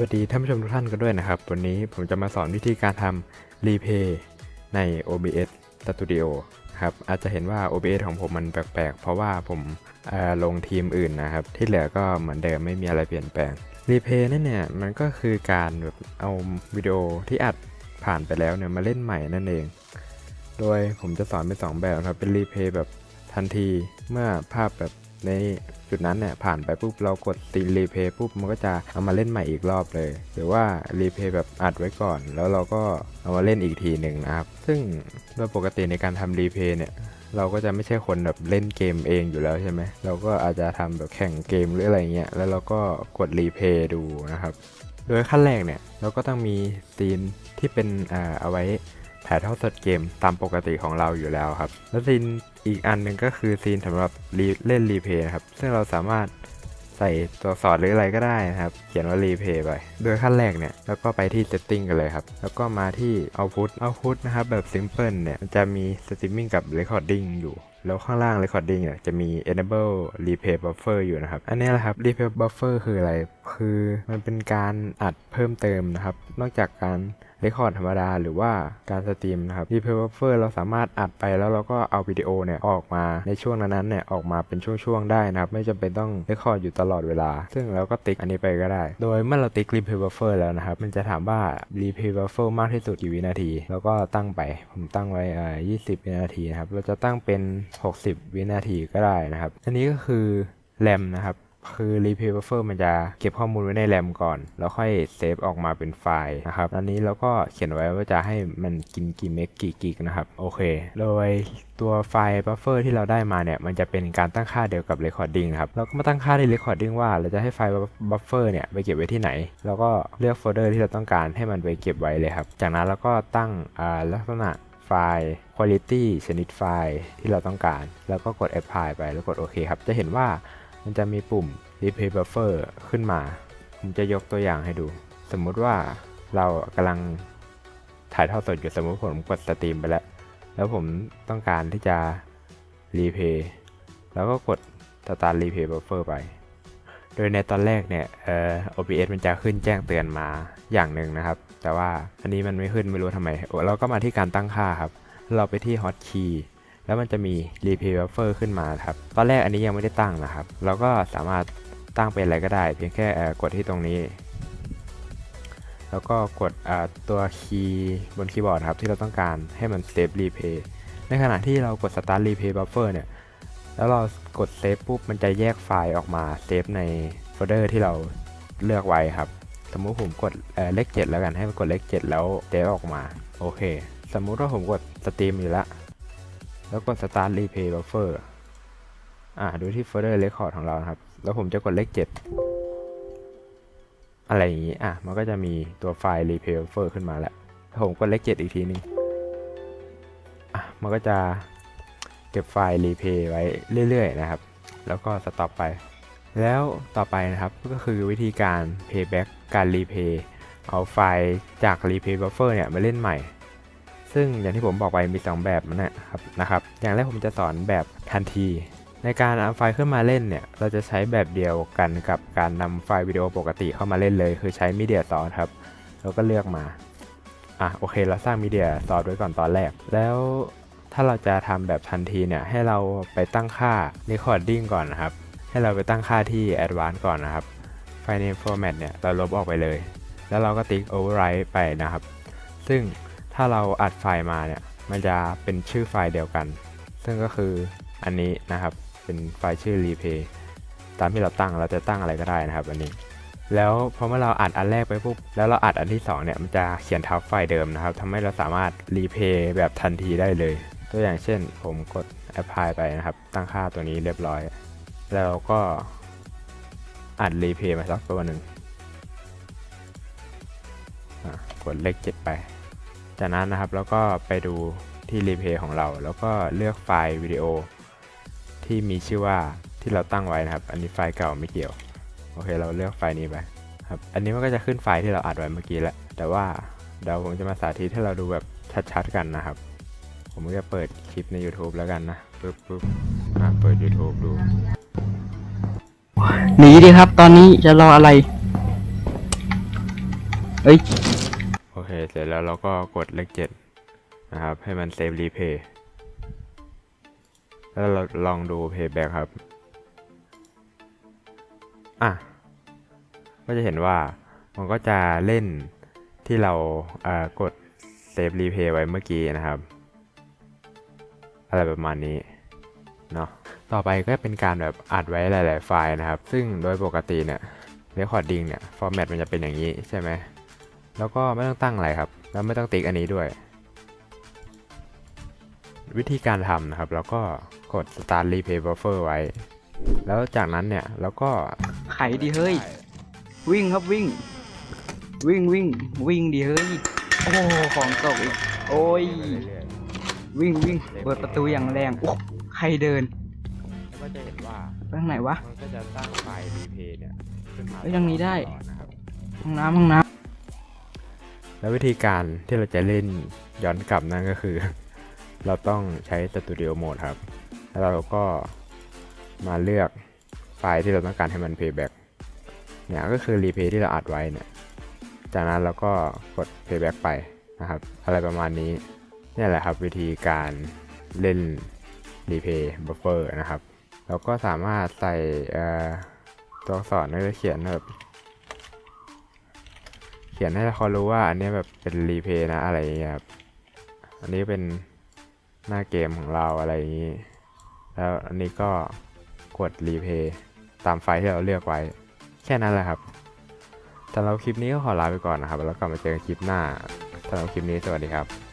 วัสดีท่านผู้ชมทุกท่านกันด้วยนะครับ วันนี้ผมจะมาสอนวิธีการทำรีเพย์ใน OBS Studio ครับอาจจะเห็นว่า OBS ของผมมันแปลกๆ เพราะว่าผมลงทีมอื่นนะครับ ที่เหลือก็เหมือนเดิมไม่มีอะไรเปลี่ยนแปลงรีเพย์นั่นเนี่ยมันก็คือการแบบเอาวิดีโอที่อัดผ่านไปแล้วเนี่ยมาเล่นใหม่นั่นเอง โดยผมจะสอนเป็นสองแบบครับเป็นรีเพย์แบบทันทีเมื่อภาพแบบ ในจุดนั้นเนี่ยผ่านไปปุ๊บเรากดตีรีเพย์ปุ๊บมันก็จะเอามาเล่นใหม่อีกรอบเลย หรือว่ารีเพย์แบบอัดไว้ก่อน แล้วเราก็เอามาเล่นอีกทีหนึ่งนะครับ ซึ่งโดยปกติในการทำรีเพย์เนี่ยเราก็จะไม่ใช่คนแบบเล่นเกมเองอยู่แล้วใช่ไหมเราก็อาจจะทำแบบแข่งเกมหรืออะไรเงี้ยแล้วเราก็กดรีเพย์ดูนะครับ โดยขั้นแรกเนี่ยเราก็ต้องมีซีนที่เป็นอ่าเอาไว้ ถ่ายทอดสดเกมตามปกติของเราอยู่แล้วครับ แล้วซีนอีกอันหนึ่งก็คือซีนสำหรับรเล่นรีเพย์นะครับ ซึ่งเราสามารถใส่ตัวสอดหรืออะไรก็ได้นะครับ เขียนว่ารีเพย์ไป โดยขั้นแรกเนี่ย แล้วก็ไปที่ setting กันเลยครับ แล้วก็มาที่ output output นะครับ แบบ simple เนี่ย จะมี streaming กับ recording อยู่ แล้วข้างล่าง recording เนี่ย จะมี enable replay buffer อยู่นะครับ อันนี้แหละครับ replay buffer คืออะไร คือมันเป็นการอัดเพิ่มเติมนะครับ นอกจากการ เรคคอร์ดธรรมดาหรือว่าการสตรีมนะครับ replay buffer เราสามารถอัดไปแล้วเราก็เอาวิดีโอเนี่ยออกมาในช่วงนั้นๆเนี่ยออกมาเป็นช่วงๆได้นะครับ ไม่จำเป็นต้องเรคคอร์ดอยู่ตลอดเวลา ซึ่งเราก็ติ๊กอันนี้ไปก็ได้ โดยเมื่อเราติ๊ก replay buffer แล้วนะครับ มันจะถามว่า replay buffer มากที่สุดกี่วินาที แล้วก็ตั้งไปผมตั้งไว้อ่า20 วินาทีนะครับเราจะตั้งเป็น 60 วินาทีก็ได้นะครับอันนี้ก็คือแรมนะครับ คือ replay buffer มันจะเก็บข้อมูลไว้ในแรมก่อน แล้วค่อยเซฟออกมาเป็นไฟล์นะครับอันนี้เราก็เขียนไว้ว่าจะให้มันกินกี่เมกกี่กิกนะครับ โอเค โดยตัวไฟล์ buffer ที่เราได้มาเนี่ย มันจะเป็นการตั้งค่าเดียวกับ recording ครับ เราก็มาตั้งค่าที่ recording ว่าเราจะให้ไฟล์ buffer เนี่ยไปเก็บไว้ที่ไหน แล้วก็เลือกโฟลเดอร์ที่เราต้องการให้มันไปเก็บไว้เลยครับ จากนั้นเราก็ตั้งลักษณะไฟล์ quality ชนิดไฟล์ที่เราต้องการ แล้วก็กด apply ไปแล้วกดโอเคครับ จะเห็นว่ามันจะมีปุ่ม replay buffer ขึ้นมา ผมจะยกตัวอย่างให้ดู สมมุติว่าเรากำลังถ่ายทอดสดอยู่สมมติผมกดสตรีมไปแล้ว แล้วผมต้องการที่จะ replay แล้วก็กด start replay buffer ไป โดยในตอนแรกเนี่ยเอ่อ OBS มันจะขึ้นแจ้งเตือนมาอย่างหนึ่งนะครับ แต่ว่าอันนี้มันไม่ขึ้นไม่รู้ทำไมโอ้เราก็มาที่การตั้งค่าครับ เราไปที่ hotkey แล้วมันจะมี replay buffer ขึ้นมาครับ ตอนแรกอันนี้ยังไม่ได้ตั้งนะครับ เราก็สามารถ ตั้งเป็นอะไรก็ได้ เพียงแค่กดที่ตรงนี้ แล้วก็กดตัวคีย์บนคีย์บอร์ดครับที่เราต้องการให้มัน save replay ในขณะที่เรากด start replay buffer เนี่ย แล้วเรากดเซฟปุ๊บ มันจะแยกไฟล์ออกมาเซฟในโฟลเดอร์ที่เราเลือกไว้ครับ สมมุติผมกดเอ่อเลข7แล้วกันให้มันกดเลข7แล้วเซฟออกมา โอเค สมมุติว่าผมกดสตรีมอยู่แล้วแล้วกด start replay buffer อ่าดูที่โฟลเดอร์ record ของเราครับ แล้วผมจะกดเลข7อะไรอย่างนี้ อะ มันก็จะมีตัวไฟล์ replay buffer ขึ้นมาแล้วถ้าผมกดเลข7อีกทีนึง อะ มันก็จะเก็บไฟล์รีเพย์ไว้เรื่อยๆนะครับ แล้วก็สต็อปไป แล้วต่อไปนะครับ ก็คือวิธีการ payback การรีเพย์เอาไฟล์จาก replay buffer เนี่ยมาเล่นใหม่ ซึ่งอย่างที่ผมบอกไปมี 2 แบบนะครับ นะครับ อย่างแรกผมจะสอนแบบทันที ในการเอาไฟล์ขึ้นมาเล่นเนี่ย เราจะใช้แบบเดียวกันกับการนำไฟล์วิดีโอปกติเข้ามาเล่นเลย คือใช้ Media Source ครับ เราก็เลือกมา อะโอเค เราสร้าง Media Source ไว้ก่อนตอนแรก แล้วถ้าเราจะทำแบบทันทีเนี่ย ให้เราไปตั้งค่า Recording ก่อนนะครับ ให้เราไปตั้งค่าที่ Advanced ก่อนนะครับ File Name Format เนี่ย เราลบออกไปเลย แล้วเราก็ติ๊ก Overwrite ไปนะครับ ซึ่งถ้าเราอัดไฟล์มาเนี่ย มันจะเป็นชื่อไฟล์เดียวกัน ซึ่งก็คืออันนี้นะครับ เป็นไฟล์ชื่อ replay ตามที่เราตั้งเราจะตั้งอะไรก็ได้นะครับอันนี้ แล้วพอเมื่อเราอัดอันแรกไปปุ๊บแล้วเราอัดอันที่สองเนี่ยมันจะเขียนทับไฟล์เดิมนะครับทำให้เราสามารถรีเพย์แบบทันทีได้เลย ตัวอย่างเช่น ผมกด apply ไปนะครับ ตั้งค่าตัวนี้เรียบร้อย แล้วก็อัดรีเพย์มาสักตัวหนึ่งกดเลข 7 ไป จากนั้นนะครับแล้วก็ไปดูที่รีเพย์ของเรา แล้วก็เลือกไฟล์วิดีโอ ที่มีชื่อว่าที่เราตั้งไว้นะครับ อันนี้ไฟล์เก่าไม่เกี่ยว โอเค เราเลือกไฟล์นี้ไปครับ อันนี้มันก็จะขึ้นไฟล์ที่เราอัดไว้เมื่อกี้แล้วแต่ว่าเดี๋ยวผมจะมาสาธิตให้เราดูแบบชัดๆกันนะครับ ผมก็จะเปิดคลิปใน YouTube แล้วกันนะปึ๊บปึ๊บอะเปิด YouTube ดู หนีดีครับ ตอนนี้จะรออะไร เอ้ย โอเค เสร็จแล้วเราก็กดเลขเจ็ดนะครับ ให้มันเซฟรีเพย์ แล้วเราลองดูเพย์แบ็กครับ อะ ก็จะเห็นว่ามันก็จะเล่นที่เราเอ่อกดเซฟรีเพย์ไว้เมื่อกี้นะครับ อะไรประมาณนี้ เนาะต่อไปก็เป็นการแบบอัดไว้หลาย ๆ ไฟล์นะครับ ซึ่งโดยปกติเนี่ย Recording เนี่ย ฟอร์แมตมันจะเป็นอย่างนี้ใช่ไหม แล้วก็ไม่ต้องตั้งอะไรครับ แล้วไม่ต้องติ๊กอันนี้ด้วย วิธีการทำนะครับ แล้วก็กด start replay buffer ไว้ แล้วจากนั้นเนี่ยเราก็ไขดิเฮ้ย วิ่งครับวิ่ง วิ่งวิ่งวิ่งดิเฮ้ย โอ้โหของตกอีก โอ้ยเรื่อยวิ่งวิ่งเปิดประตูอย่างแรงโอ้ใครเดินๆแล้วก็จะเห็นว่าไปทางไหนวะ มันก็จะสร้างไฟล์ replay เนี่ยขึ้นมาเอ้ยยังมีได้ ตลอนะครับห้องน้ำห้องน้แล้ววิธีการที่เราจะเล่นย้อนกลับนั่นก็คือ เราต้องใช้สตูดิโอโหมดครับ แล้วเราก็มาเลือกไฟล์ที่เราต้องการให้มัน playback เนี่ยก็คือ replay ที่เราอัดไว้เนี่ย จากนั้นเราก็กด playback ไปนะครับ อะไรประมาณนี้นี่แหละครับวิธีการเล่น replay buffer นะครับ เราก็สามารถใส่ตัวอักษรแล้วก็เขียนแบบเขียนให้เขารู้ว่าอันนี้แบบเป็นรีเพย์นะอะไรอย่างเงี้ยครับ อันนี้เป็น หน้าเกมของเราอะไรอย่างนี้ แล้วอันนี้ก็กดรีเพย์ตามไฟล์ที่เราเลือกไว้ แค่นั้นแหละครับสำหรับคลิปนี้ก็ขอลาไปก่อนนะครับ แล้วกลับมาเจอกันคลิปหน้าสำหรับคลิปนี้สวัสดีครับ